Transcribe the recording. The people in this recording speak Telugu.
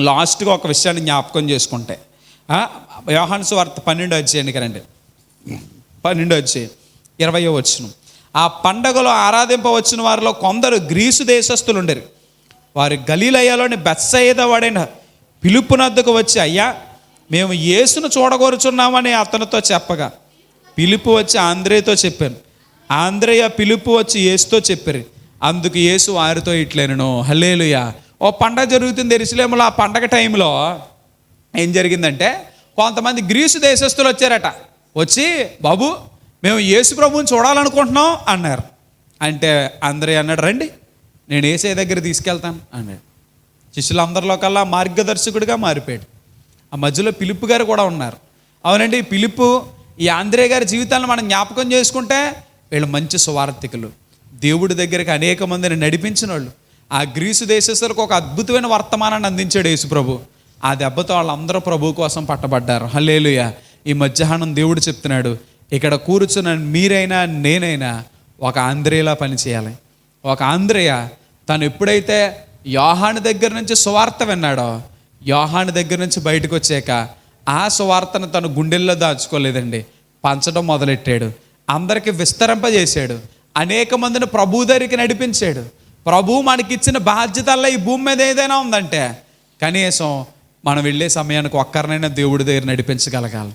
లాస్ట్గా ఒక విషయాన్ని జ్ఞాపకం చేసుకుంటే. ఆ, వార్త పన్నెండో పన్నెండు వచ్చేయండి కరండి పన్నెండు వచ్చే ఇరవయో వచ్చిన ఆ పండగలో ఆరాధింపవచ్చిన వారిలో కొందరు గ్రీసు దేశస్థులు ఉండరు వారి గలీలయ్యలోని బెత్సయిద వాడైన పిలుపునద్దకు వచ్చి అయ్యా మేము యేసును చూడగోరుచున్నామని అతనితో చెప్పగా. పిలుపు వచ్చి ఆంధ్రేయతో చెప్పాను. ఆంధ్రేయ పిలుపు వచ్చి యేసుతో చెప్పారు. అందుకు యేసు వారితో ఇట్లేను హల్లేలుయా ఓ పండగ జరుగుతుంది ఎరుసలేములో ఆ పండగ టైంలో ఏం జరిగిందంటే కొంతమంది గ్రీసు దేశస్తులు వచ్చారట. వచ్చి బాబు మేము యేసు ప్రభువుని చూడాలనుకుంటున్నాం అన్నారు. అంటే అందరూ అన్నాడు రండి నేను ఏసే దగ్గర తీసుకెళ్తాను అన్నాడు. శిష్యులందరిలో కల్లా మార్గదర్శకుడిగా మారిపోయాడు. ఆ మధ్యలో పిలుపు గారు కూడా ఉన్నారు. అవునండి ఈ పిలుపు ఈ ఆంధ్రే గారి జీవితాలను మనం జ్ఞాపకం చేసుకుంటే వీళ్ళు మంచి స్వార్థికులు. దేవుడి దగ్గరికి అనేక మందిని నడిపించిన వాళ్ళు ఆ గ్రీసు దేశస్తులకు ఒక అద్భుతమైన వర్తమానాన్ని అందించాడు యేసు ప్రభు ఆ దెబ్బతో వాళ్ళందరూ ప్రభు కోసం పట్టబడ్డారు. హల్లేలుయ. ఈ మధ్యాహ్నం దేవుడు చెప్తున్నాడు ఇక్కడ కూర్చున్న మీరైనా నేనైనా ఒక ఆంధ్రేయలా పనిచేయాలి ఒక ఆంధ్రేయ తను ఎప్పుడైతే యోహాను దగ్గర నుంచి సువార్త విన్నాడో యోహాను దగ్గర నుంచి బయటకు వచ్చాక ఆ సువార్తను తను గుండెల్లో దాచుకోలేదండి. పంచడం మొదలెట్టాడు. అందరికీ విస్తరింపజేశాడు. అనేక మందిని ప్రభు దగ్గరికి నడిపించాడు. ప్రభు మనకిచ్చిన బాధ్యతల్లో ఈ భూమి మీద ఏదైనా ఉందంటే కనీసం మనం వెళ్ళే సమయానికి ఒక్కరినైనా దేవుడి దగ్గర నడిపించగలగాలి.